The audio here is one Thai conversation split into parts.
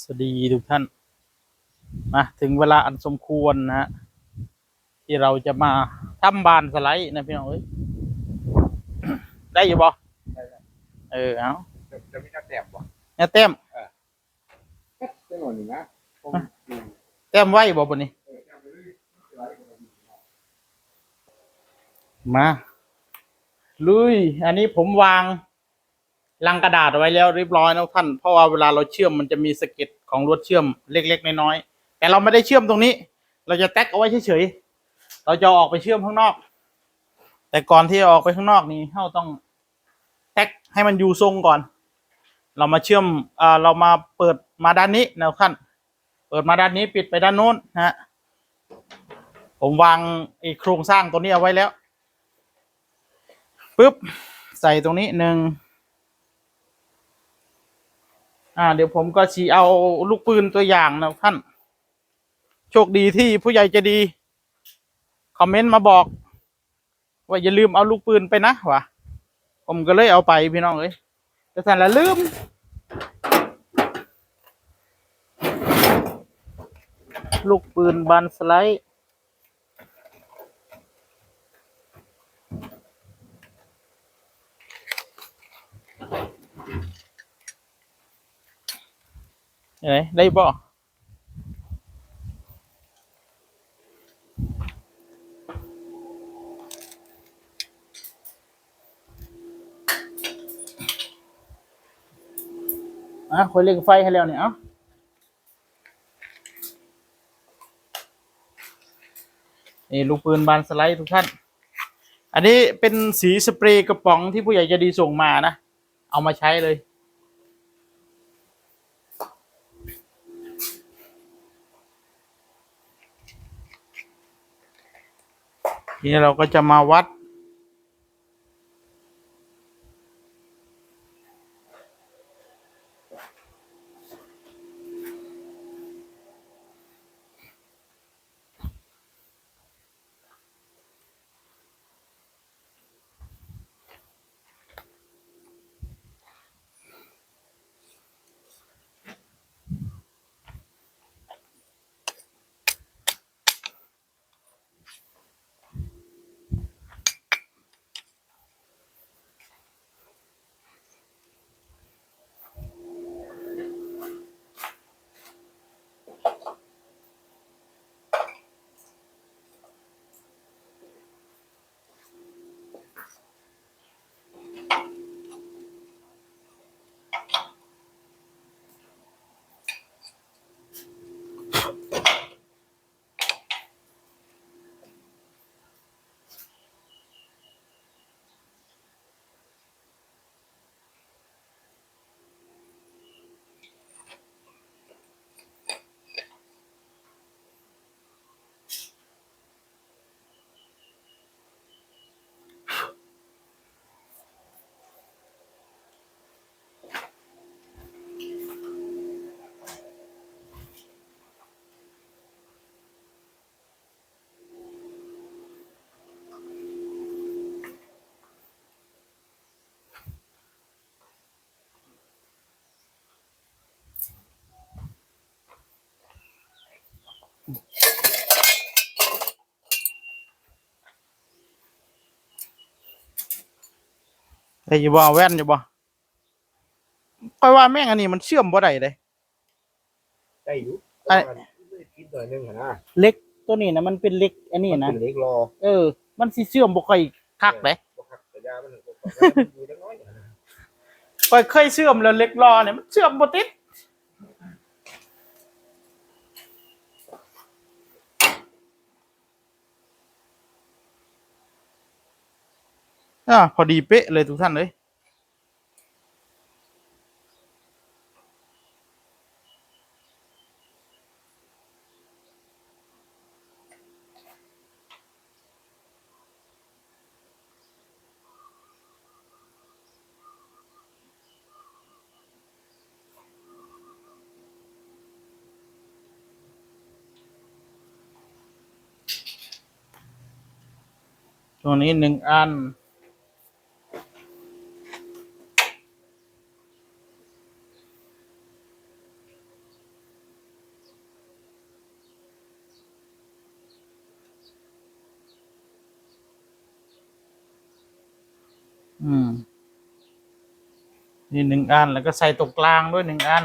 สวัสดีทุกท่านมาถึงเวลาอันสมควรนะฮะที่เราจะมาทำบานสไลด์นะพี่น้องเอ้ยได้อยู่บ่ได้ได้เออเอาจะจะมีหน้าแต้มบ่เนี่ยเต็มจะหน่อยหนึ่งนะผมดูเต็มไว้บ่บนนี้เออแต้มไปเรื่อยๆไม่เป็นไรมาลุย อันนี้ผมวาง ลังกระดาษไว้แล้วเรียบร้อยนะท่าน เพราะว่าเวลาเราเชื่อมมันจะมีสะเก็ดของลวดเชื่อมเล็กๆน้อยๆแต่เราไม่ได้เชื่อมตรงนี้ เราจะแท็กเอาไว้เฉยๆเราจะออกไปเชื่อมข้างนอก แต่ก่อนที่จะออกไปข้างนอกนี่เราต้องแท็กให้มันอยู่ทรงก่อน เรามาเชื่อมเอ่อเรามาเปิดมาด้านนี้นะท่านเปิดมาด้านนี้ปิดไปด้านโน้นนะฮะผมวางไอ้โครงสร้างตัวนี้เอาไว้แล้วปุ๊บใส่ตรงนี้หนึ่ง อ่า เดี๋ยวผมก็ชี้เอาลูกปืนตัวอย่างนะท่าน โชคดีที่ผู้ใหญ่จะดี คอมเมนต์มาบอก ว่าอย่าลืมเอาลูกปืนไปนะวะผมก็เลยเอาไปพี่น้องเอ้ยแต่ท่านละลืมลูกปืนบันสไลด์ ไหนได้บ่อะคอยเล่งไฟให้แล้วเนี่ยเอ้านี่ลูกปืนบานสไลด์ทุกท่าน อันนี้เป็นสีสเปรย์กระป๋องที่ผู้ใหญ่จะดีส่งมานะ เอามาใช้เลย ทีนี้เราก็จะมาวัด ได้อยู่บ่เอาแว่นอยู่บ่ค่อยว่าแม่งอันนี้มันเชื่อมบ่ได้เลยได้อยู่ไอ้คิดหน่อยหนึงอะนะเล็กตัวนี้นะมันเป็นเล็กอันนี้มันนะ เป็นเล็กรอเออ มันสิเชื่อมบ่ค่อยคักเลยบ่คักแต่ยามันบ่คักอยู่จังน้อยอะนะ ค่อยเคยเชื่อมแล้วเล็กรอเนี่ยมันเชื่อมบ่ติด อ่าพอดีเป๊ะเลยทุกท่านเลยตัวนี้หนึ่งอัน อืม นี่หนึ่งอัน แล้วก็ใส่ตรงกลางด้วยหนึ่งอัน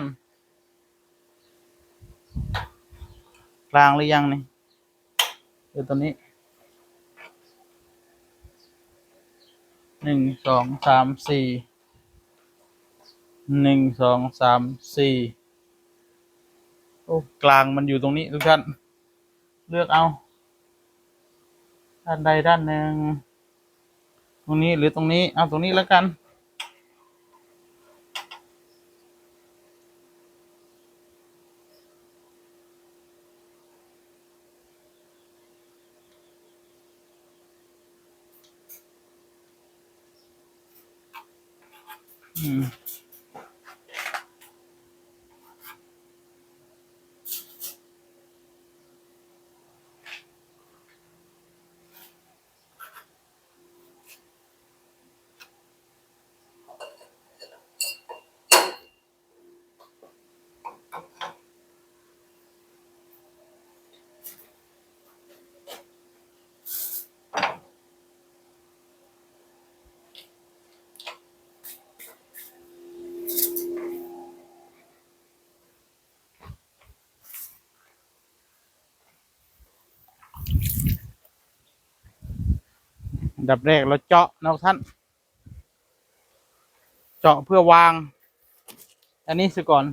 กลางหรือยังนี่เดี๋ยวตัวนี้หนึ่งสองสามสี่หนึ่งสองสามสี่โอ้กลางมันอยู่ตรงนี้ทุกท่าน เลือกเอา ด้านใดด้านหนึ่ง ตรงนี้หรือตรงนี้ เอาตรงนี้แล้วกัน อืม ดับแรกเราเจาะนะท่าน เจาะเพื่อวาง อันนี้สก่อน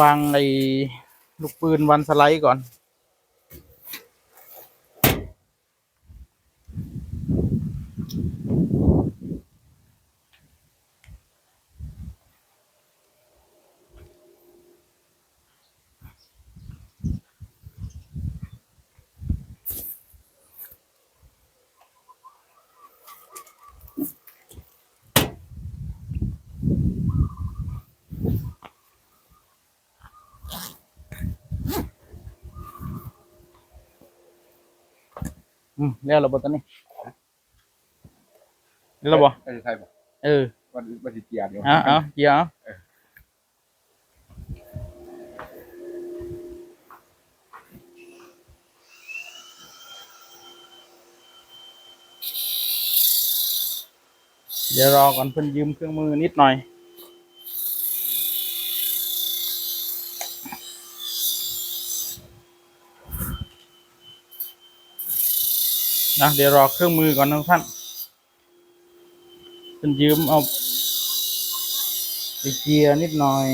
วางไอ้ลูกปืนวันสไลด์ก่อน อืมแล้วเราบอตอนนี้แล้วบอเออใช่ป่ะเออวันวันที่เกียร์เดียวเอาเอาเดี๋ยวเดี๋ยวรอก่อนเพิ่นยืมเครื่องมือนิดหน่อย นะเดี๋ยวรอเครื่องมือก่อนนะท่านเป็นยืมเอาไปเกียร์นิดหน่อย